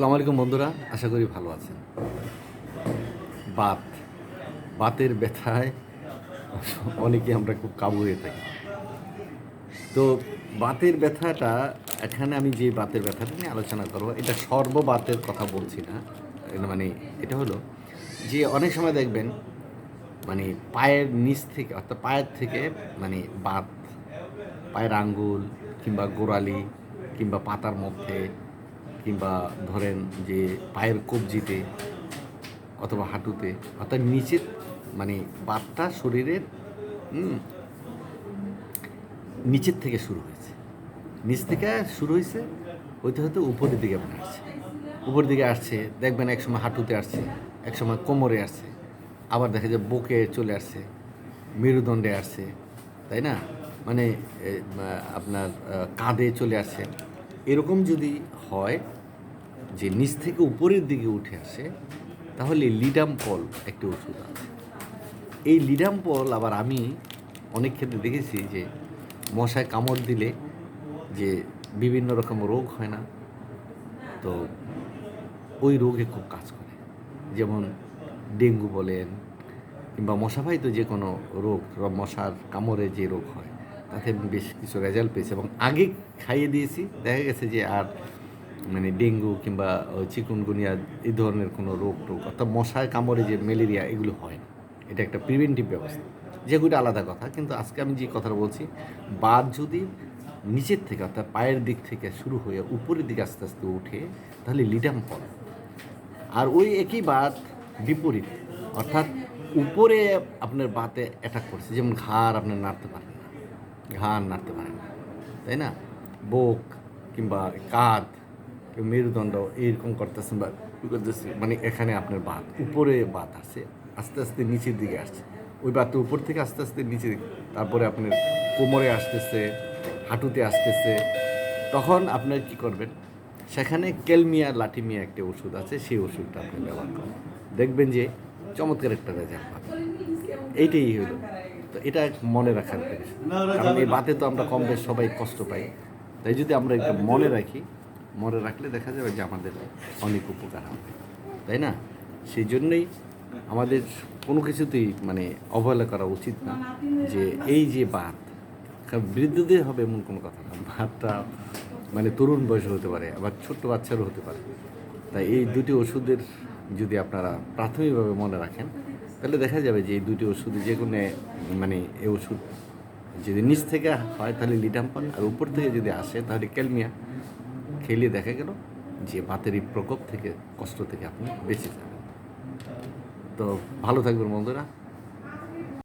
আসসালামু আলাইকুম বন্ধুরা, আশা করি ভালো আছেন। বাত, বাতের ব্যথায় অনেকে আমরা খুব কাবু হয়ে থাকি। তো বাতের ব্যথাটা, এখানে আমি যে বাতের ব্যথাটা নিয়ে আলোচনা করব, এটা সর্ববাতের কথা বলছি না। মানে এটা হলো যে অনেক সময় দেখবেন মানে পায়ের নিচ থেকে, অর্থাৎ পায়ের থেকে মানে বাত, পায়ের আঙ্গুল কিংবা গোড়ালি কিংবা পাতার মধ্যে কিংবা ধরেন যে পায়ের কবজিতে অথবা হাঁটুতে, অর্থাৎ নিচের মানে বাতটা শরীরের নিচের থেকে শুরু হয়েছে। নিচ থেকে শুরু হয়েছে হইতে হয়তো উপরের দিকে আপনি আসছে। উপরের দিকে আসছে, দেখবেন এক সময় হাঁটুতে আসছে, এক সময় কোমরে আসছে, আবার দেখা যায় বুকে চলে আসছে, মেরুদণ্ডে আসছে, তাই না? মানে আপনার কাঁধে চলে আসছে। এরকম যদি হয় যে নিচ থেকে উপরের দিকে উঠে আসে, তাহলে লিডাম পল একটি ওষুধ আছে। এই লিডাম পল আবার আমি অনেক ক্ষেত্রে দেখেছি যে মশায় কামড় দিলে যে বিভিন্ন রকম রোগ হয় না, তো ওই রোগে খুব কাজ করে। যেমন ডেঙ্গু বলেন কিংবা মশাবাহিত যে কোনো রোগ মশার কামড়ে যে রোগ হয় তাতে বেশ কিছু রেজাল্ট পেয়েছি এবং আগে খাইয়ে দিয়েছি। দেখা গেছে যে আর মানে ডেঙ্গু কিংবা চিকুনগুনিয়া এই ধরনের কোনো রোগ টোগ অর্থাৎ মশায় কামড়ে যে ম্যালেরিয়া এগুলো হয় না। এটা একটা প্রিভেন্টিভ ব্যবস্থা। যেগুলো আলাদা কথা, কিন্তু আজকে আমি যে কথাটা বলছি, বাদ যদি নিচের থেকে অর্থাৎ পায়ের দিক থেকে শুরু হয়ে উপরের দিকে আস্তে আস্তে উঠে, তাহলে লিডাম পড়ে। আর ওই একই বাত বিপরীত, অর্থাৎ উপরে আপনার বাতে অ্যাটাক করছে, যেমন ঘাড় আপনার নাড়তে পারেন। ঘাড় নাড়তে পারে না, তাই না? বুক কিংবা কাঁধ মেরুদণ্ড এইরকম করতেছেন বা করতেছে মানে এখানে আপনার বাত, উপরে বাত আছে আস্তে আস্তে নিচের দিকে আসছে। ওই বাত উপর থেকে আস্তে আস্তে নিচে তারপরে আপনার কোমরে আসতেছে, হাঁটুতে আসতেছে। তখন আপনার কি করবেন? সেখানে ক্যালমিয়া লাঠিমিয়া একটা ওষুধ আছে, সেই ওষুধটা আপনি ব্যবহার করেন দেখবেন যে চমৎকার একটা রেজাল্ট এইটাই হলো। তো এটা মনে রাখার একটা কারণ এই বাতে তো আমরা কম বেশ সবাই কষ্ট পাই। তাই যদি আমরা এটা মনে রাখি, মনে রাখলে দেখা যাবে যে আমাদের অনেক উপকার হবে। তাই না? সেই জন্যই আমাদের কোনো কিছুতেই মানে অবহেলা করা উচিত না যে এই যে বাত বৃদ্ধদের হবে এমন কোনো কথা না। ভাতটা মানে তরুণ বয়সে হতে পারে, আবার ছোট্ট বাচ্চারও হতে পারে। তাই এই দুটি ওষুধের যদি আপনারা প্রাথমিকভাবে মনে রাখেন, তাহলে দেখা যাবে যে এই দুটি ওষুধ যে কোনো মানে এই ওষুধ যদি নিচ থেকে হয় তাহলে লিটাম পান আর উপর থেকে যদি আসে তাহলে ক্যালমিয়া। খেলে দেখা গেল যে বাতের প্রকোপ থেকে, কষ্ট থেকে আপনি বেঁচে যাবেন। তো ভালো থাকবেন বন্ধুরা।